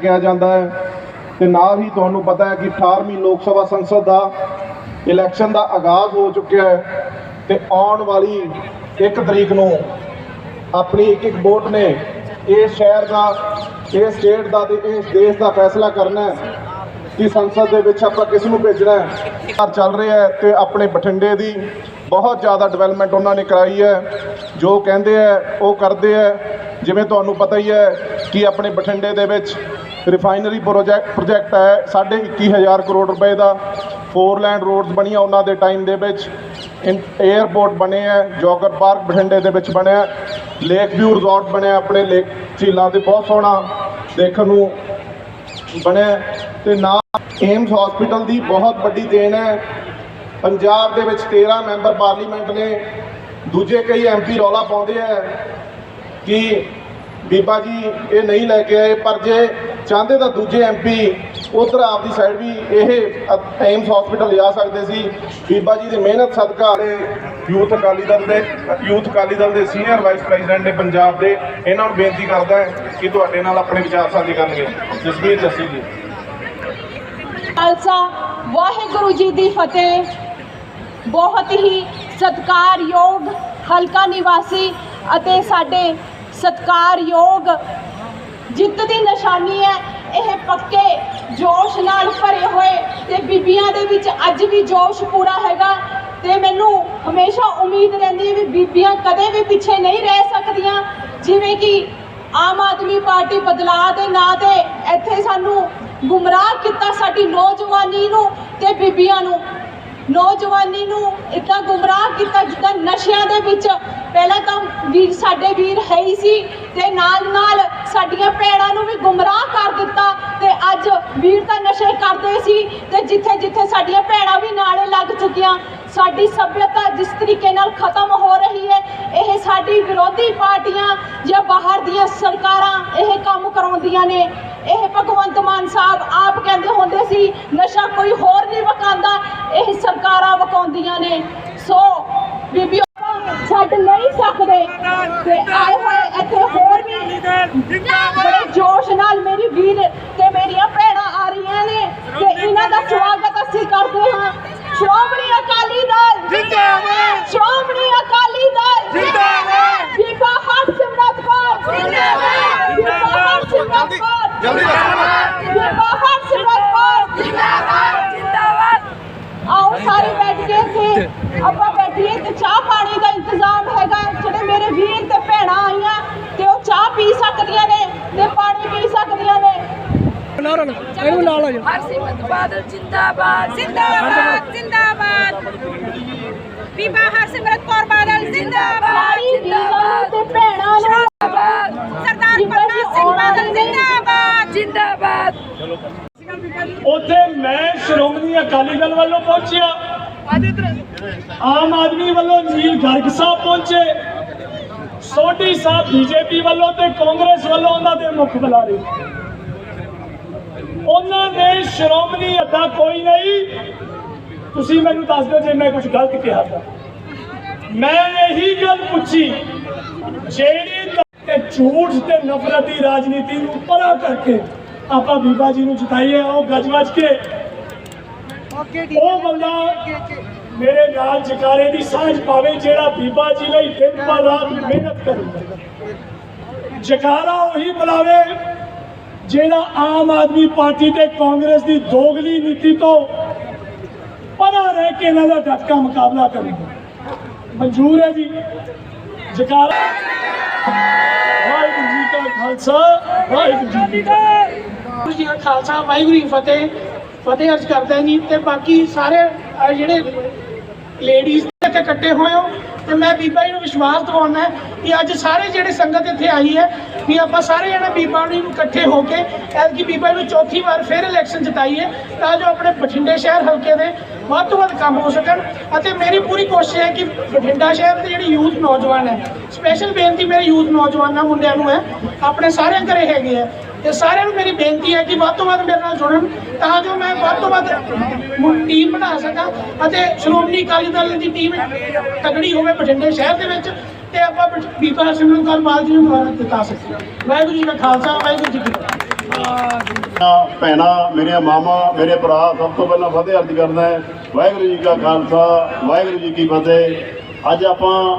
ਕਿਹਾ ਜਾਂਦਾ ਹੈ ਤੇ ਨਾਲ ਹੀ ਤੁਹਾਨੂੰ ਪਤਾ ਹੈ ਕਿ 18ਵੀਂ ਲੋਕ ਸਭਾ ਸੰਸਦ ਦਾ ਇਲੈਕਸ਼ਨ ਦਾ ਆਗਾਜ਼ ਹੋ ਚੁੱਕਿਆ ਹੈ ਤੇ ਆਉਣ ਵਾਲੀ 1 ਤਰੀਕ ਨੂੰ ਆਪਣੀ ਇੱਕ ਇੱਕ ਵੋਟ ਨੇ ਇਸ ਸ਼ਹਿਰ ਦਾ ਇਸ ਸਟੇਟ ਦਾ ਤੇ ਇਸ ਦੇਸ਼ ਦਾ ਫੈਸਲਾ ਕਰਨਾ ਹੈ ਕਿ ਸੰਸਦ ਦੇ ਵਿੱਚ ਆਪਾਂ ਕਿਸ ਨੂੰ ਭੇਜਣਾ ਹੈ। ਚੱਲ ਰਿਹਾ ਹੈ ਤੇ ਆਪਣੇ ਬਠਿੰਡੇ ਦੀ ਬਹੁਤ ਜ਼ਿਆਦਾ ਡਿਵੈਲਪਮੈਂਟ ਉਹਨਾਂ ਨੇ ਕਰਾਈ ਹੈ। ਜੋ ਕਹਿੰਦੇ ਹੈ ਉਹ ਕਰਦੇ ਹੈ। ਜਿਵੇਂ ਤੁਹਾਨੂੰ ਪਤਾ ਹੀ ਹੈ ਕਿ ਆਪਣੇ ਬਠਿੰਡੇ ਦੇ ਵਿੱਚ ਰਿਫਾਈਨਰੀ ਪ੍ਰੋਜੈਕਟ ਪ੍ਰੋਜੈਕਟ ਹੈ, ਸਾਢੇ 21000 ਕਰੋੜ ਰੁਪਏ ਦਾ। ਫੋਰ ਲੈਂਡ ਰੋਡਸ ਬਣੀਆਂ ਉਹਨਾਂ ਦੇ ਟਾਈਮ ਦੇ ਵਿੱਚ। 에ਅਰਪੋਰਟ ਬਣੇ ਹੈ, ਜੋਗਰ ਪਾਰਕ ਬਠਿੰਡੇ ਦੇ ਵਿੱਚ ਬਣਿਆ ਲੇਕ ਵਿਊ ਰਿਜ਼ੋਰਟ ਬਣਿਆ ਆਪਣੇ ਲੇਕ ਝੀਲਾਂ ਤੇ, ਬਹੁਤ ਸੋਹਣਾ ਦੇਖਣ ਨੂੰ ਬਣਿਆ ਤੇ ਨਾਲ ਏਮਸ ਹਸਪੀਟਲ ਦੀ ਬਹੁਤ ਵੱਡੀ ਦੇਣ ਹੈ। ਪੰਜਾਬ ਦੇ ਵਿੱਚ 13 ਮੈਂਬਰ ਪਾਰਲੀਮੈਂਟ ਨੇ। ਦੂਜੇ ਕਈ ਐਮਪੀ ਰੌਲਾ ਪਾਉਂਦੇ ਆ ਕਿ ਬੀਬਾ ਜੀ ਇਹ ਨਹੀਂ ਲੈ ਕੇ ਆਏ ਪਰ ਜੇ ਚਾਹੁੰਦੇ ਤਾਂ ਦੂਜੇ ਐਮਪੀ ਉਧਰ ਆਪਦੀ ਸਾਈਡ ਵੀ ਇਹ ਏਮਸ ਹਸਪੀਟਲ ਲਿਆ ਸਕਦੇ ਸੀ। ਬੀਬਾ ਜੀ ਦੀ ਮਿਹਨਤ ਸਦਕਾ ਯੂਥ ਅਕਾਲੀ ਦਲ ਦੇ ਯੂਥ ਅਕਾਲੀ ਦਲ ਦੇ ਸੀਨੀਅਰ ਵਾਈਸ ਪ੍ਰੈਜ਼ੀਡੈਂਟ ਨੇ ਪੰਜਾਬ ਦੇ ਇਹਨਾਂ ਨੂੰ ਬੇਨਤੀ ਕਰਦਾ ਹੈ ਕਿ ਤੁਹਾਡੇ ਨਾਲ ਆਪਣੇ ਵਿਚਾਰ ਸਾਂਝੇ ਕਰਨਗੇ। ਜਸਵੀਰ ਜੱਸੀ ਜੀ। ਖਾਲਸਾ ਵਾਹਿਗੁਰੂ ਜੀ ਦੀ ਫਤਿਹ। ਬਹੁਤ ਹੀ ਸਤਿਕਾਰਯੋਗ ਹਲਕਾ ਨਿਵਾਸੀ ਅਤੇ ਸਾਡੇ ਸਤਿਕਾਰਯੋਗ ਜਿੱਤ ਦੀ ਨਿਸ਼ਾਨੀ ਹੈ, ਇਹ ਪੱਕੇ ਜੋਸ਼ ਨਾਲ ਭਰੇ ਹੋਏ ਤੇ ਬੀਬੀਆਂ ਦੇ ਵਿੱਚ ਅੱਜ ਵੀ ਜੋਸ਼ ਪੂਰਾ ਹੈਗਾ ਤੇ ਮੈਨੂੰ ਹਮੇਸ਼ਾ ਉਮੀਦ ਰਹਿੰਦੀ ਹੈ ਵੀ ਬੀਬੀਆਂ ਕਦੇ ਵੀ ਪਿੱਛੇ ਨਹੀਂ ਰਹਿ ਸਕਦੀਆਂ, ਜਿਵੇਂ ਕਿ ਆਮ ਆਦਮੀ ਪਾਰਟੀ ਬਦਲਾਅ ਦੇ ਨਾਂ ਤੇ ਇੱਥੇ ਸਾਨੂੰ ਗੁੰਮਰਾਹ ਕੀਤਾ ਸਾਡੀ ਨੌਜਵਾਨੀ ਨੂੰ ਤੇ ਬੀਬੀਆਂ ਨੂੰ। ਨੌਜਵਾਨੀ ਨੂੰ ਇਦਾਂ ਗੁੰਮਰਾਹ ਕੀਤਾ ਜਿੱਦਾਂ ਨਸ਼ਿਆਂ ਦੇ ਵਿੱਚ। ਪਹਿਲਾਂ ਤਾਂ ਵੀਰ ਸਾਡੇ ਵੀਰ ਹੈ ਹੀ ਸੀ ਤੇ ਨਾਲ ਨਾਲ ਸਾਡੀਆਂ ਭੈਣਾਂ ਨੂੰ ਵੀ ਗੁੰਮਰਾਹ ਕਰ ਦਿੱਤਾ ਤੇ ਅੱਜ ਵੀਰ ਤਾਂ ਨਸ਼ੇ ਕਰਦੇ ਸੀ ਤੇ ਜਿੱਥੇ ਜਿੱਥੇ ਸਾਡੀਆਂ ਭੈਣਾਂ ਵੀ ਨਾਲੇ ਲੱਗ ਚੁੱਕੀਆਂ। ਸਾਡੀ ਸਭਿਅਤਾ ਜਿਸ ਤਰੀਕੇ ਨਾਲ ਖਤਮ ਹੋ ਰਹੀ ਹੈ, ਇਹ ਸਾਡੀ ਵਿਰੋਧੀ ਪਾਰਟੀਆਂ ਜਾਂ ਬਾਹਰ ਦੀਆਂ ਸਰਕਾਰਾਂ ਇਹ ਕੰਮ ਕਰਾਉਂਦੀਆਂ ਨੇ। ਇਹ ਭਗਵੰਤ ਮਾਨ ਸਾਹਿਬ ਆਪ ਕਹਿੰਦੇ ਹੁੰਦੇ ਸੀ, ਨਸ਼ਾ ਕੋਈ ਹੋਰ ਨਹੀਂ ਵਕਾਉਂਦਾ, ਇਹ ਸਰਕਾਰਾਂ ਵਕਾਉਂਦੀਆਂ ਨੇ। ਸੋ ਬੀਬੀ ਛੱਡ ਨਹੀਂ ਸਕਦੇ ਤੇ ਆਏ ਹੋਏ ਇੱਥੇ ਹੋਰ ਵੀ ਬੜੇ ਜੋਸ਼ ਨਾਲ ਮੇਰੀ ਵੀਰ ਤੇ ਮੇਰੀਆਂ ਭੈਣਾਂ ਆ ਰਹੀਆਂ ਨੇ ਤੇ ਇਹਨਾਂ ਦਾ ਸਵਾਗਤ ਅਸੀਂ ਕਰਦੇ ਹਾਂ ਸ਼੍ਰੋਮਣੀ ਅਕਾਲੀ ਦਲ ਜਿੰਦਾਬਾਦ ਸ਼੍ਰੋਮਣੀ ਅਕਾਲੀ ਦਲ ਜਿੰਦਾਬਾਦ ਬੀਬਾ ਹਰਸਿਮਰਤ ਕੌਰ ਜਿੰਦਾਬਾਦ ਬੀਬਾ ਹਰਸਿਮਰਤ ਕੌਰ ਜਲਦੀ ਹਰਸਿਮਰਤ ਕੌਰ ਜਿੰਦਾਬਾਦ ਜਿੰਦਾਬਾਦ ਆਓ ਸਾਰੇ ਬੈਠ ਕੇ ਇੱਥੇ ਆਪਾਂ ਬੈਠੀਏ ਤੇ ਚਾਹ ਪਾਣੀ ਦਾ ਇੰਤਜ਼ਾਮ ਹੈਗਾ। ਜਿਹੜੇ ਮੇਰੇ ਵੀਰ ਤੇ ਭੈਣਾਂ ਆਈਆਂ ਤੇ ਉਹ ਚਾਹ ਪੀ ਸਕਦੀਆਂ ਨੇ ਤੇ ਪਾਣੀ ਪੀ ਸਕਦੀਆਂ ਨੇ। ਹਰਸਿਮਰਤ ਬਾਦਲ ਜਿੰਦਾਬਾਦ ਜਿੰਦਾਬਾਦ ਜਿੰਦਾਬਾਦ। ਬੀਬਾ ਹਰਸਿਮਰਤ ਕੌਰ ਬਾਦਲ ਜਿੰਦਾਬਾਦ ਵੀਰਾਂ ਤੇ ਭੈਣਾਂ ਨੂੰ ਜਿੰਦਾਬਾਦ ਸਰਦਾਰ ਪ੍ਰਕਾਸ਼ ਸਿੰਘ ਬਾਦਲ ਜਿੰਦਾਬਾਦ ਜਿੰਦਾਬਾਦ ਉੱਥੇ ਮੈਂ ਸ਼੍ਰੋਮਣੀ ਅਕਾਲੀ ਦਲ ਵੱਲੋਂ ਪਹੁੰਚਿਆ ਆਮ ਆਦਮੀ ਵੱਲੋਂ ਨੀਲ ਗਰਗ ਸਾਹਿਬ ਪਹੁੰਚੇ। ਸੋਢੀ ਸਾਹਿਬ ਬੀਜੇਪੀ ਵੱਲੋਂ ਤੇ ਕਾਂਗਰਸ ਵੱਲੋਂ ਉਹਨਾਂ ਦੇ ਮੁੱਖ ਬੁਲਾਰੇ। ਉਹਨਾਂ ਨੇ ਸ਼੍ਰੋਮਣੀ ਅੱਡਾ ਕੋਈ ਨਹੀਂ। ਤੁਸੀਂ ਮੈਨੂੰ ਦੱਸ ਦਿਓ ਜੇ ਮੈਂ ਕੁਝ ਗਲਤ ਕਿਹਾ ਤਾਂ। ਮੈਂ ਇਹੀ ਗੱਲ ਪੁੱਛੀ ਜਿਹੜੀ ਤੇ ਝੂਠ ਤੇ ਨਫ਼ਰਤ ਦੀ ਰਾਜਨੀਤੀ ਨੂੰ ਪਰਾਂ ਕਰਕੇ ਆਪਾਂ ਬੀਬਾ ਜੀ ਨੂੰ ਜਿਤਾਈਏ ਉਹ ਗੱਜ ਵੱਜ ਕੇ ਉਹ ਬੰਦਾ ਮੇਰੇ ਨਾਲ ਜਕਾਰੇ ਦੀ ਸਾਂਝ ਪਾਵੇ ਜਿਹੜਾ ਬੀਬਾ ਜੀ ਲਈ ਦਿਨ ਪਰ ਰਾਤ ਮਿਹਨਤ ਕਰੂਗਾ ਜਕਾਰਾ ਉਹੀ ਬੁਲਾਵੇ ਜਿਹੜਾ ਆਮ ਆਦਮੀ ਪਾਰਟੀ ਤੇ ਕਾਂਗਰਸ ਦੀ ਦੋਗਲੀ ਨੀਤੀ ਤੋਂ ਪਰਾਂ ਰਹਿ ਕੇ ਇਹਨਾਂ ਦਾ ਡਟਕਾ ਮੁਕਾਬਲਾ ਕਰੂਗਾ ਮਨਜ਼ੂਰ ਹੈ ਜੀ। ਜਕਾਰਾ ਵਾਹਿਗੁਰੂ ਜੀ ਕਾ ਖਾਲਸਾ, ਵਾਹਿਗੁਰੂ ਜੀ ਕੀ ਵਾਹਿਗੁਰੂ ਜੀ ਕਾ ਖਾਲਸਾ, ਵਾਹਿਗੁਰੂ ਜੀ ਫਤਿਹ। ਫਤਿਹ ਅਰਜ਼ ਕਰਦਾ ਜੀ ਤੇ ਬਾਕੀ ਸਾਰੇ ਜਿਹੜੇ ਲੇਡੀਜ਼ ਇੱਥੇ ਇਕੱਠੇ ਹੋਏ ਹੋ ਤੇ ਮੈਂ ਬੀਬਾ ਜੀ ਨੂੰ ਵਿਸ਼ਵਾਸ ਦਿਵਾਉਣਾ ਹੈ ਕਿ ਅੱਜ ਸਾਰੇ ਜਿਹੜੇ ਸੰਗਤ ਇੱਥੇ ਆਈ ਹੈ, ਵੀ ਆਪਾਂ ਸਾਰੇ ਜਣੇ ਬੀਬਾ ਜੀ ਨੂੰ ਇਕੱਠੇ ਹੋ ਕੇ ਐਤਕੀ ਬੀਬਾ ਜੀ ਨੂੰ ਚੌਥੀ ਵਾਰ ਫਿਰ ਇਲੈਕਸ਼ਨ ਜਿਤਾਈਏ, ਤਾਂ ਜੋ ਆਪਣੇ ਬਠਿੰਡੇ ਸ਼ਹਿਰ ਹਲਕੇ ਦੇ ਵੱਧ ਤੋਂ ਵੱਧ ਕੰਮ ਹੋ ਸਕਣ। ਅਤੇ ਮੇਰੀ ਪੂਰੀ ਕੋਸ਼ਿਸ਼ ਹੈ ਕਿ ਬਠਿੰਡਾ ਸ਼ਹਿਰ ਦੇ ਜਿਹੜੇ ਯੂਥ ਨੌਜਵਾਨ ਹੈ ਸਪੈਸ਼ਲ ਬੇਨਤੀ ਮੇਰੇ ਯੂਥ ਨੌਜਵਾਨਾਂ ਮੁੰਡਿਆਂ ਨੂੰ ਹੈ, ਆਪਣੇ ਸਾਰਿਆਂ ਘਰੇ ਹੈਗੇ ਆ ਤੇ ਸਾਰਿਆਂ ਨੂੰ ਮੇਰੀ ਬੇਨਤੀ ਹੈ ਕਿ ਵੱਧ ਤੋਂ ਵੱਧ ਮੇਰੇ ਨਾਲ ਜੁੜਨ ਤਾਂ ਜੋ ਮੈਂ ਵੱਧ ਤੋਂ ਵੱਧ ਟੀਮ ਬਣਾ ਸਕਾਂ ਅਤੇ ਸ਼੍ਰੋਮਣੀ ਅਕਾਲੀ ਦਲ ਦੀ ਟੀਮ ਤਗੜੀ ਹੋਵੇ ਬਠਿੰਡੇ ਸ਼ਹਿਰ ਦੇ ਵਿੱਚ ਤੇ ਆਪਾਂ ਬਿ- ਬੀਬਾ ਸਿਮਰਨ ਕੌਰ ਜੀ ਨੂੰ ਦੁਬਾਰਾ ਜਿਤਾ ਸਕੀਏ ਵਾਹਿਗੁਰੂ ਜੀ ਕਾ ਖਾਲਸਾ, ਵਾਹਿਗੁਰੂ ਜੀ ਕੀ ਫਤਿਹ। ਮੇਰੀਆਂ ਭੈਣਾਂ, ਮੇਰੀਆਂ ਮਾਮਾ ਮੇਰੇ ਭਰਾ ਸਭ ਤੋਂ ਪਹਿਲਾਂ ਫਤਿਹ ਅਰਜ਼ ਕਰਦਾ ਹੈ। ਵਾਹਿਗੁਰੂ ਜੀ ਕਾ ਖਾਲਸਾ, ਵਾਹਿਗੁਰੂ ਜੀ ਕੀ ਫਤਿਹ। ਅੱਜ ਆਪਾਂ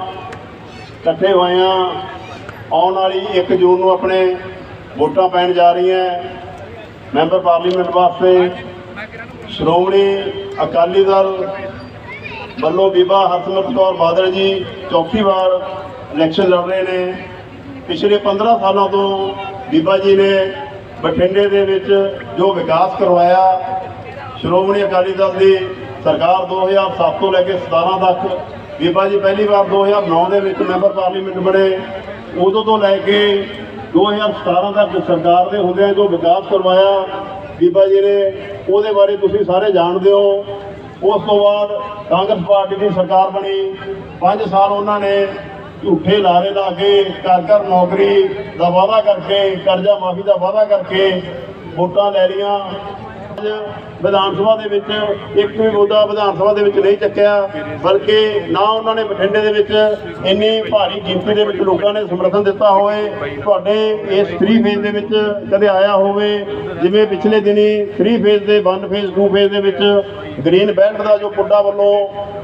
ਇਕੱਠੇ ਹੋਏ ਹਾਂ। ਆਉਣ ਵਾਲੀ 1 ਜੂਨ ਨੂੰ ਆਪਣੇ ਵੋਟਾਂ ਪੈਣ ਜਾ ਰਹੀਆਂ ਮੈਂਬਰ ਪਾਰਲੀਮੈਂਟ ਵਾਸਤੇ ਸ਼੍ਰੋਮਣੀ ਅਕਾਲੀ ਦਲ ਵੱਲੋਂ ਬੀਬਾ ਹਰਸਿਮਰਤ ਕੌਰ ਬਾਦਲ ਜੀ ਚੌਥੀ ਵਾਰ ਇਲੈਕਸ਼ਨ ਲੜ ਰਹੇ ਨੇ। ਪਿਛਲੇ 15 ਸਾਲਾਂ ਤੋਂ ਬੀਬਾ ਜੀ ਨੇ ਬਠਿੰਡੇ ਦੇ ਵਿੱਚ ਜੋ ਵਿਕਾਸ ਕਰਵਾਇਆ, ਸ਼੍ਰੋਮਣੀ ਅਕਾਲੀ ਦਲ ਦੀ ਸਰਕਾਰ 2007 ਤੋਂ ਲੈ ਕੇ 17 ਤੱਕ, ਬੀਬਾ ਜੀ ਪਹਿਲੀ ਵਾਰ 2009 ਦੇ ਵਿੱਚ ਮੈਂਬਰ ਪਾਰਲੀਮੈਂਟ ਬਣੇ। ਉਦੋਂ ਤੋਂ ਲੈ ਕੇ 2017 ਤੱਕ ਸਰਕਾਰ ਦੇ ਹੁੰਦਿਆਂ ਜੋ ਵਿਕਾਸ ਕਰਵਾਇਆ ਬੀਬਾ ਜੀ ਨੇ, ਉਹਦੇ ਬਾਰੇ ਤੁਸੀਂ ਸਾਰੇ ਜਾਣਦੇ ਹੋ। ਉਸ ਤੋਂ ਬਾਅਦ ਕਾਂਗਰਸ ਪਾਰਟੀ ਦੀ ਸਰਕਾਰ ਬਣੀ। 5 ਸਾਲ ਉਹਨਾਂ ਨੇ ਝੂਠੇ ਲਾਰੇ ਲਾ ਕੇ ਘਰ ਘਰ ਨੌਕਰੀ ਦਾ ਵਾਅਦਾ ਕਰਕੇ, ਕਰਜ਼ਾ ਮਾਫੀ ਦਾ ਵਾਅਦਾ ਕਰਕੇ ਵੋਟਾਂ ਲੈ ਲਈਆਂ। ਵਿਧਾਨ ਸਭਾ ਦੇ ਵਿੱਚ ਇੱਕ ਵੀ ਮੁੱਦਾ ਵਿਧਾਨ ਸਭਾ ਦੇ ਵਿੱਚ ਨਹੀਂ ਚੱਕਿਆ, ਬਲਕਿ ਨਾ ਉਹਨਾਂ ਨੇ ਬਠਿੰਡੇ ਦੇ ਵਿੱਚ ਇੰਨੀ ਭਾਰੀ ਗਿਣਤੀ ਦੇ ਵਿੱਚ ਲੋਕਾਂ ਨੇ ਸਮਰਥਨ ਦਿੱਤਾ ਹੋਵੇ, ਤੁਹਾਡੇ ਇਸ 3 ਫੇਜ਼ ਦੇ ਵਿੱਚ ਕਦੇ ਆਇਆ ਹੋਵੇ, ਜਿਵੇਂ ਪਿਛਲੇ ਦਿਨੀ 3 ਫੇਜ਼ ਦੇ 1 ਫੇਜ਼ 2 ਫੇਜ਼ ਦੇ ਵਿੱਚ ਗ੍ਰੀਨ ਬੈਲਟ ਦਾ ਜੋ ਪੁੱਡਾ ਵੱਲੋਂ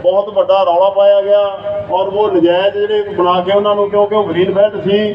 ਬਹੁਤ ਵੱਡਾ ਰੌਲਾ ਪਾਇਆ ਗਿਆ ਔਰ ਉਹ ਨਜਾਇਜ਼ ਜਿਹੜੇ ਬਣਾ ਕੇ ਉਹਨਾਂ ਨੂੰ ਕਿਉਂਕਿ ਉਹ ਗ੍ਰੀਨ ਬੈਲਟ ਸੀ।